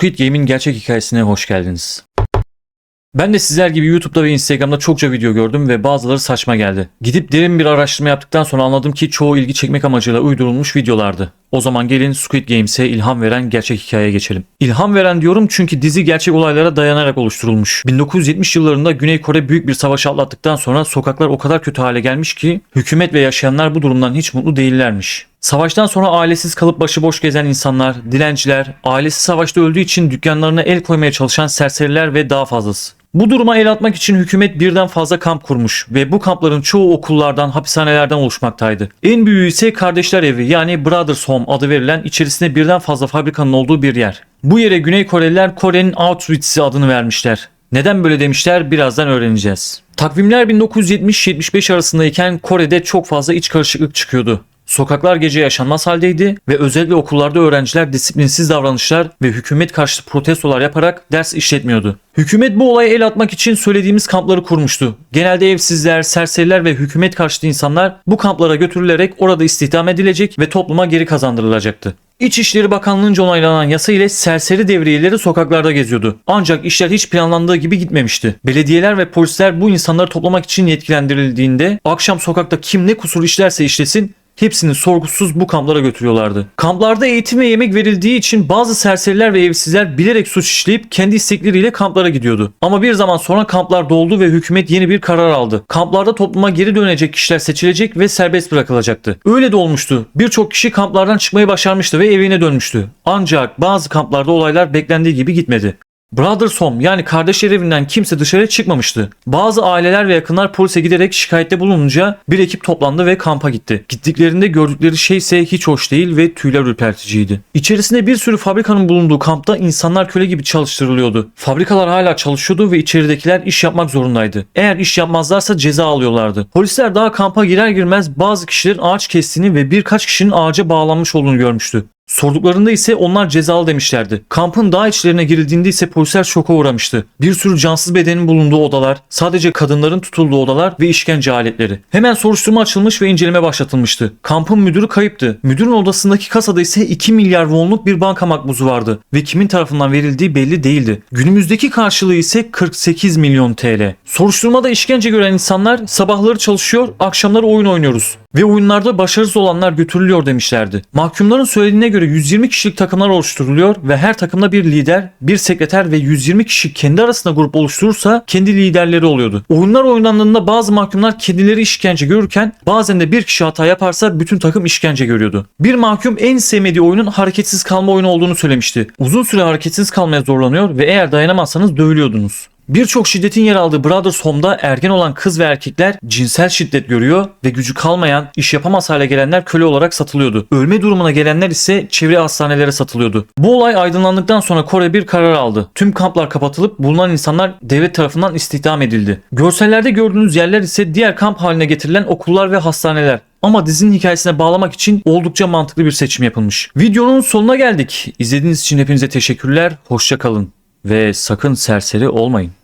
Squid Game'in gerçek hikayesine hoş geldiniz. Ben de sizler gibi YouTube'da ve Instagram'da çokça video gördüm ve bazıları saçma geldi. Gidip derin bir araştırma yaptıktan sonra anladım ki çoğu ilgi çekmek amacıyla uydurulmuş videolardı. O zaman gelin Squid Games'e ilham veren gerçek hikayeye geçelim. İlham veren diyorum çünkü dizi gerçek olaylara dayanarak oluşturulmuş. 1970 yıllarında Güney Kore büyük bir savaş atlattıktan sonra sokaklar o kadar kötü hale gelmiş ki hükümet ve yaşayanlar bu durumdan hiç mutlu değillermiş. Savaştan sonra ailesiz kalıp başıboş gezen insanlar, dilenciler, ailesi savaşta öldüğü için dükkanlarına el koymaya çalışan serseriler ve daha fazlası. Bu duruma el atmak için hükümet birden fazla kamp kurmuş ve bu kampların çoğu okullardan, hapishanelerden oluşmaktaydı. En büyüğü ise Kardeşler Evi yani Brothers Home adı verilen içerisinde birden fazla fabrikanın olduğu bir yer. Bu yere Güney Koreliler Kore'nin Auschwitz'i adını vermişler. Neden böyle demişler birazdan öğreneceğiz. Takvimler 1970-75 arasındayken Kore'de çok fazla iç karışıklık çıkıyordu. Sokaklar gece yaşanmaz haldeydi ve özellikle okullarda öğrenciler disiplinsiz davranışlar ve hükümet karşıtı protestolar yaparak ders işletmiyordu. Hükümet bu olaya el atmak için söylediğimiz kampları kurmuştu. Genelde evsizler, serseriler ve hükümet karşıtı insanlar bu kamplara götürülerek orada istihdam edilecek ve topluma geri kazandırılacaktı. İçişleri Bakanlığı'nca onaylanan yasa ile serseri devriyeleri sokaklarda geziyordu. Ancak işler hiç planlandığı gibi gitmemişti. Belediyeler ve polisler bu insanları toplamak için yetkilendirildiğinde akşam sokakta kim ne kusur işlerse işlesin Hepsini sorgusuz bu kamplara götürüyorlardı. Kamplarda eğitim ve yemek verildiği için bazı serseriler ve evsizler bilerek suç işleyip kendi istekleriyle kamplara gidiyordu. Ama bir zaman sonra kamplar doldu ve hükümet yeni bir karar aldı. Kamplarda topluma geri dönecek kişiler seçilecek ve serbest bırakılacaktı. Öyle de olmuştu. Birçok kişi kamplardan çıkmayı başarmıştı ve evine dönmüştü. Ancak bazı kamplarda olaylar beklendiği gibi gitmedi. Brothers Home yani kardeşler evinden kimse dışarı çıkmamıştı. Bazı aileler ve yakınlar polise giderek şikayette bulununca bir ekip toplandı ve kampa gitti. Gittiklerinde gördükleri şey ise hiç hoş değil ve tüyler ürperticiydi. İçerisinde bir sürü fabrikanın bulunduğu kampta insanlar köle gibi çalıştırılıyordu. Fabrikalar hala çalışıyordu ve içeridekiler iş yapmak zorundaydı. Eğer iş yapmazlarsa ceza alıyorlardı. Polisler daha kampa girer girmez bazı kişilerin ağaç kestiğini ve birkaç kişinin ağaca bağlanmış olduğunu görmüştü. Sorduklarında ise onlar cezalı demişlerdi. Kampın daha içlerine girildiğinde ise polisler şoka uğramıştı. Bir sürü cansız bedenin bulunduğu odalar, sadece kadınların tutulduğu odalar ve işkence aletleri. Hemen soruşturma açılmış ve inceleme başlatılmıştı. Kampın müdürü kayıptı. Müdürün odasındaki kasada ise 2 milyar wonluk bir banka makbuzu vardı ve kimin tarafından verildiği belli değildi. Günümüzdeki karşılığı ise 48 milyon TL. Soruşturmada işkence gören insanlar sabahları çalışıyor, akşamları oyun oynuyoruz ve oyunlarda başarısız olanlar götürülüyor demişlerdi. Mahkumların söylediğine göre 120 kişilik takımlar oluşturuluyor ve her takımda bir lider, bir sekreter ve 120 kişi kendi arasında grup oluşturursa kendi liderleri oluyordu. Oyunlar oynandığında bazı mahkumlar kendileri işkence görürken bazen de bir kişi hata yaparsa bütün takım işkence görüyordu. Bir mahkum en sevmediği oyunun hareketsiz kalma oyunu olduğunu söylemişti. Uzun süre hareketsiz kalmaya zorlanıyor ve eğer dayanamazsanız dövülüyordunuz. Birçok şiddetin yer aldığı Brothers Home'da ergen olan kız ve erkekler cinsel şiddet görüyor ve gücü kalmayan, iş yapamaz hale gelenler köle olarak satılıyordu. Ölme durumuna gelenler ise çevre hastanelere satılıyordu. Bu olay aydınlandıktan sonra Kore bir karar aldı. Tüm kamplar kapatılıp bulunan insanlar devlet tarafından istihdam edildi. Görsellerde gördüğünüz yerler ise diğer kamp haline getirilen okullar ve hastaneler. Ama dizinin hikayesine bağlamak için oldukça mantıklı bir seçim yapılmış. Videonun sonuna geldik. İzlediğiniz için hepinize teşekkürler. Hoşça kalın ve sakın serseri olmayın.